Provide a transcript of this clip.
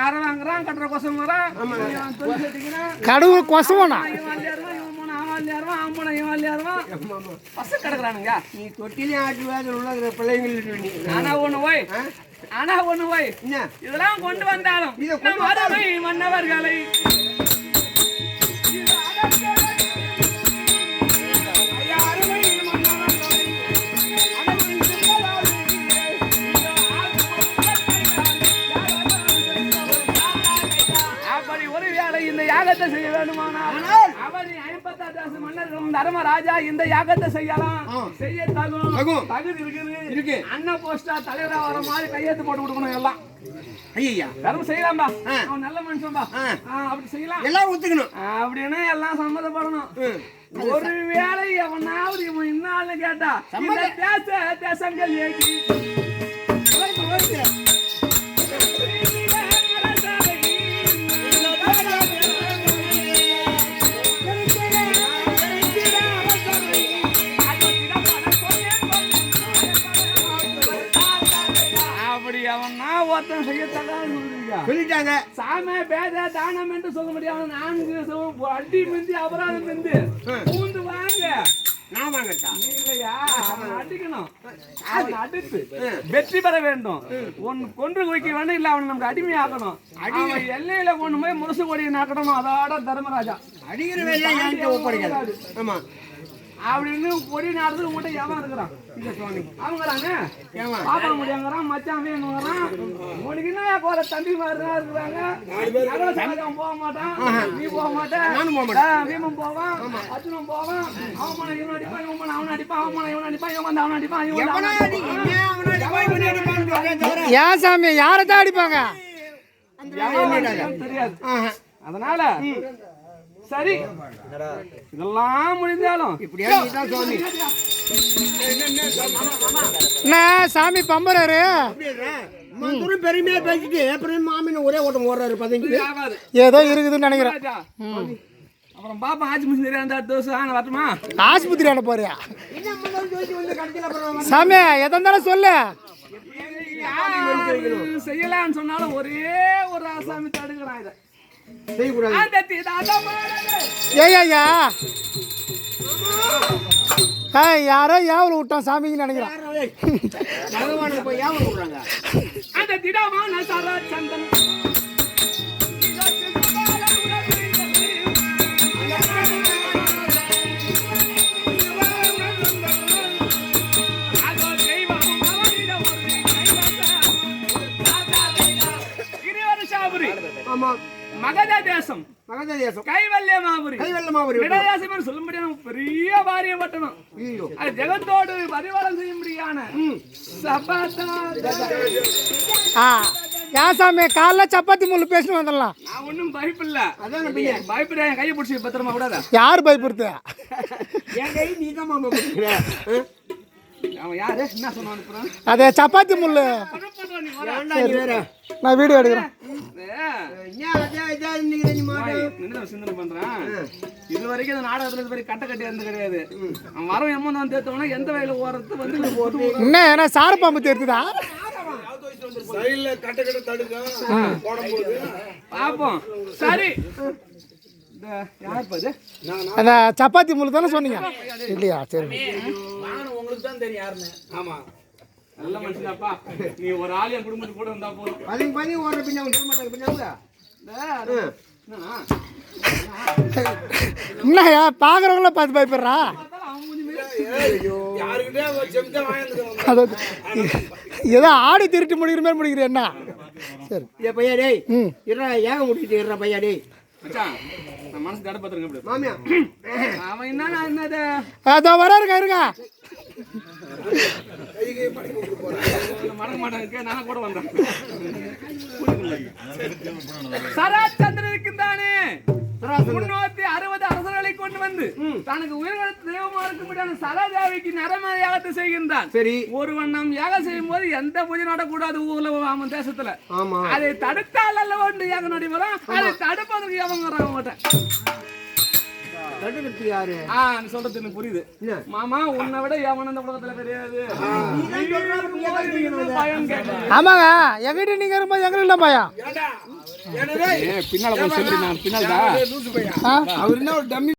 அரை வாங்குறான் கட்டுற கொசம் வரான் கடவுள் கொசவனா? கிடக்குறானுங்க. நீ தொட்டிலையும் ஆட்டி வேதனை உள்ள பிள்ளைங்களுக்கு நீ ஆனா ஒண்ணு போய் ஆனா ஒண்ணு போய் என்ன? இதெல்லாம் கொண்டு வந்தாலும் மன்னவர்களை யாகத்தை செய்ய வேண்டுமானால் அவரி ஐம்பத்தாறு தேச மன்னரும் தர்மராஜா இந்த யாகத்தை செய்யலாம். செய்ய தகும். தகுதி இருக்குது. இருக்கு. அண்ணன் போஸ்டா தலைவரா வர மாதிரி கையெழுத்து போட்டு கொடுக்கணும் எல்லாம். ஐயா தர்மம் செய்யலாம்பா. அவன் நல்ல மனுஷன்பா அப்படி செய்யலாம். எல்லாம் ஒத்துக்கணும். அப்படின்னு எல்லாம் சம்மதப்படணும். ம். ஒரு வேளை எவனாவது இவன் இன்னாள்னு கேட்டா தேச தேசங்கள் ஏகி சொல்லிட்டாங்க. சாமி பேத தானம் என்று சொல்ல முடியாது நான்கு அடி மிந்தி அபராதம் மிந்தி. பூந்து வாங்க. வெற்றி பெற வேண்டும். ஒன்னு கொன்று குவிக்க வேண்டும் இல்ல அவனை நமக்கு அடிமையாக்கணும். அவன் எல்லையில கொண்டு போய் முரசு கொடியை அதோட தர்மராஜா. அடிக்கிற வேலையை என்கிட்ட ஒப்படைக்காது. ஆமா. அப்படின்னு கொடி நாடுறதுக்கு மட்டும் எவன் இருக்கிறான்? இந்த சுவாமி அவங்கறாங்க ஏமா பாப்பா முடியாங்கிறான் மச்சான் வேணுங்கிறான் உனக்கு என்ன போற? தம்பி மாதிரி தான் இருக்கிறாங்க நகர போக மாட்டான். நீ போக மாட்டேன் நானும் போக மாட்டேன். பீமன் போவான். அர்ஜுனன் போவான். அவன் மன இவன் அடிப்பான் இவன் அவன் அடிப்பான் அவன் மன இவன் அடிப்பான் இவன் வந்து அவன் அடிப்பான் இவன் ஏன் சாமி யாரை தான் அடிப்பாங்க? தெரியாது. அதனால சரி. இதெல்லாம் என்ன சாமி பம்பராரு மந்தூரும் பெருமையா பேசிட்டு அப்புறம் மாமின்னு ஒரே ஓட்டம் ஓடுறாரு பதினஞ்சு ஏதோ இருக்குதுன்னு நினைக்கிறேன். அப்புறம் பாப்பா அடுத்த வருஷம் ஆன வரட்டுமா? ஆஸ்பத்திரி அனுப்ப போறியா சாமி எதா இருந்தாலும் சொல்லு. யாரு செய்யலாம்னு சொன்னாலும் ஒரே ஒரு ஆசாமி தடுக்கிறான் இதை. ஏய் யாரோ ஏவல் விட்டான் சாமின்னு நினைக்கிறேன். அந்த மகத தேசம் மகத தேசம் கைவல்யமாபுரி கைவெள்ளமாபுரி விடயாசம் என்று சொல்லும்படியான பெரிய பாரிய பட்டணம். ஐயோ. அது ஜெகத்தோடு பரிவாரம் செய்யும்படியான சபதா. ஆ ஏன் சாமி காலைல சப்பாத்தி முள்ளு பேசிட்டு வந்துடலாம். நான் ஒன்றும் பயப்பில்ல. அதான் பையன். பயப்படுறேன் என் கையை பிடிச்சி பத்திரமா கூடாத யார் பயப்படுத்து? என் கை நீ தான் மாமா அது சப்பாத்தி முள்ளு. ஏன்டா நீ வேற? நான் வீடியோ எடுக்கிறேன். மாட்டோம் சிந்தனை பண்றான். இது வரைக்கும் இந்த நாடகத்துல இது வரைக்கும் கட்ட கட்டி இருந்து கிடையாது. அவன் வரும் எம்மன் வந்து தேத்தவனா எந்த வயல ஓடுறது வந்து போட்டு என்ன ஏன்னா சார பாம்பு தெரியுதா பார்ப்போம் சரி. இந்த யார் பாது? அந்த சப்பாத்தி முள்ளு தானே சொன்னீங்க? இல்லையா? சரி. ஆமா. நல்ல மனுஷனாப்பா. நீ ஒரு ஆள் என் குடும்பத்துக்கு கூட இருந்தா போதும். பதினஞ்சு பதினஞ்சு ஓடுற பின்ன அவன் சொல்ல மாட்டாங்க பின்ன என்னய்யா பார்க்குறவங்கள பார்த்து பயப்படுறா? பார்த்தாலும் அவன் மூஞ்சி மேல அது ஏதோ ஆடி திருட்டு முடிக்கிற மாதிரி முடிக்கிற என்ன? சரி. ஏ பையா டேய். ம். இருடா ஏக முடிக்கிட்டு இருடா பையா டேய். மனசு தடை பத்திரங்க. மாமியா. அவன் என்ன அதோ வராருங்க இருங்க மறக்க மாட்டாங்க நான் முன்னூத்தி அறுபது அரசர்களை கொண்டு வந்து தனக்கு உயிர்கழுத்து தெய்வமா இருக்கும்படியான சரதேவிக்கு நரமயாகத்தை செய்கின்றான். சரி. ஒருவன் நாம் யாகம் செய்யும் போது எந்த பூஜை நடக்கூடாது ஊர்ல அவன் தேசத்துல. ஆமா. அதை தடுத்தால் அல்ல ஒன்று யாகம் நடைபெறும்? அதை தடுப்பதற்கு எவங்க வராங்க மாட்டேன். சொல்றது எனக்கு புரியுது. மாமா உன்னை விட எவனும் இந்த உலகத்துல கிடையாது ஆமாங்க. எங்கிட்ட நீங்க இருக்கும்போது எங்களுக்கு தான் பயம் பின்னால போய் சொல்லி நான் பின்னால்தான். ஆ? அவர் என்ன ஒரு டம்மி